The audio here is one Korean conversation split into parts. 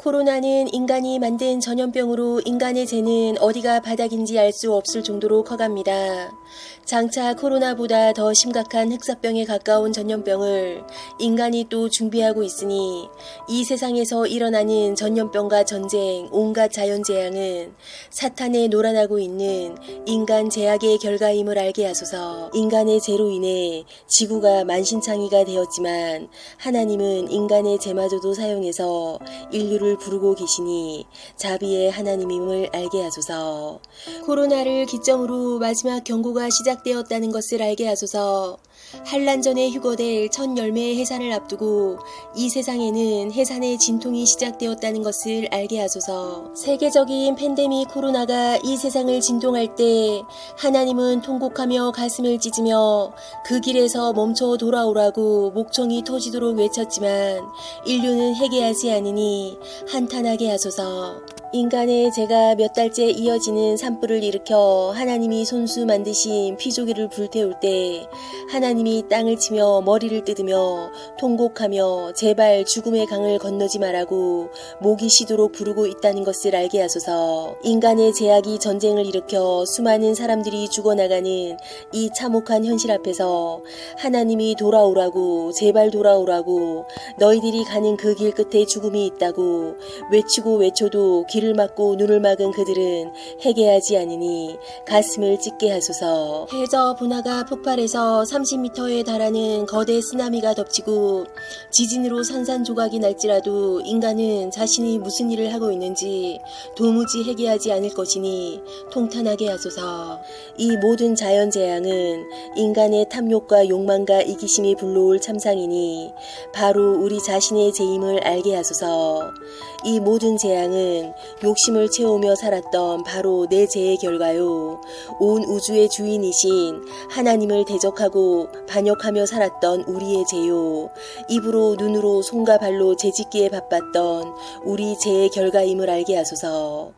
코로나는 인간이 만든 전염병으로 인간의 죄는 어디가 바닥인지 알 수 없을 정도로 커갑니다. 장차 코로나보다 더 심각한 흑사병에 가까운 전염병을 인간이 또 준비하고 있으니 이 세상에서 일어나는 전염병과 전쟁, 온갖 자연재앙은 사탄에 놀아나고 있는 인간 제약의 결과임을 알게 하소서 인간의 죄로 인해 지구가 만신창이가 되었지만 하나님은 인간의 죄마저도 사용해서 인류를 부르고 계시니 자비의 하나님임을 알게 하소서. 코로나를 기점으로 마지막 경고가 시작되었다는 것을 알게 하소서 한란 전에 휴거될 첫 열매의 해산을 앞두고 이 세상에는 해산의 진통이 시작되었다는 것을 알게 하소서. 세계적인 팬데믹 코로나가 이 세상을 진동할 때 하나님은 통곡하며 가슴을 찢으며 그 길에서 멈춰 돌아오라고 목청이 터지도록 외쳤지만 인류는 회개하지 않으니 한탄하게 하소서. 인간의 죄가 몇 달째 이어지는 산불을 일으켜 하나님이 손수 만드신 피조기를 불태울 때 하나님이 땅을 치며 머리를 뜯으며 통곡하며 제발 죽음의 강을 건너지 말라고 목이 쉬도록 부르고 있다는 것을 알게 하소서. 인간의 제약이 전쟁을 일으켜 수많은 사람들이 죽어나가는 이 참혹한 현실 앞에서 하나님이 돌아오라고 제발 돌아오라고 너희들이 가는 그 길 끝에 죽음이 있다고 외치고 외쳐도 길을 막고 눈을 막은 그들은 회개하지 않으니 가슴을 찢게 하소서. 해저 분화가 폭발해서 30m에 달하는 거대 쓰나미가 덮치고 지진으로 산산조각이 날지라도 인간은 자신이 무슨 일을 하고 있는지 도무지 회개하지 않을 것이니 통탄하게 하소서. 이 모든 자연 재앙은 인간의 탐욕과 욕망과 이기심이 불러올 참상이니 바로 우리 자신의 죄임을 알게 하소서. 이 모든 재앙은 욕심을 채우며 살았던 바로 내 죄의 결과요. 온 우주의 주인이신 하나님을 대적하고 반역하며 살았던 우리의 죄요. 입으로 눈으로 손과 발로 죄짓기에 바빴던 우리 죄의 결과임을 알게 하소서.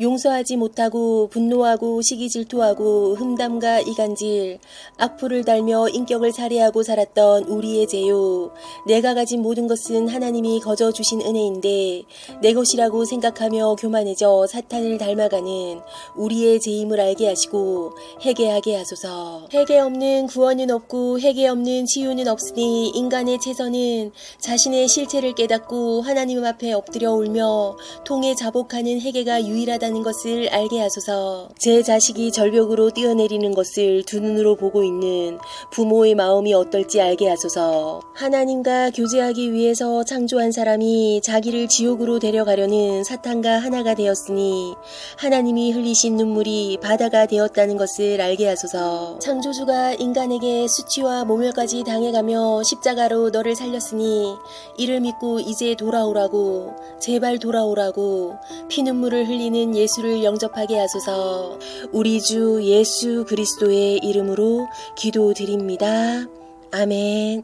용서하지 못하고 분노하고 시기 질투하고 흠담과 이간질, 악플을 달며 인격을 살해하고 살았던 우리의 죄요. 내가 가진 모든 것은 하나님이 거저 주신 은혜인데 내 것이라고 생각하며 교만해져 사탄을 닮아가는 우리의 죄임을 알게 하시고 회개하게 하소서. 회개 없는 구원은 없고 회개 없는 치유는 없으니 인간의 최선은 자신의 실체를 깨닫고 하나님 앞에 엎드려 울며 통해 자복하는 회개가 유일 하다는 것을 알게 하소서. 제 자식이 절벽으로 뛰어내리는 것을 두 눈으로 보고 있는 부모의 마음이 어떨지 알게 하소서. 하나님과 교제하기 위해서 창조한 사람이 자기를 지옥으로 데려가려는 사탄과 하나가 되었으니 하나님이 흘리신 눈물이 바다가 되었다는 것을 알게 하소서. 창조주가 인간에게 수치와 모멸까지 당해가며 십자가로 너를 살렸으니 이를 믿고 이제 돌아오라고 제발 돌아오라고 피눈물을 흘리 는 예수를 영접하게 하소서. 우리 주 예수 그리스도의 이름으로 기도드립니다. 아멘.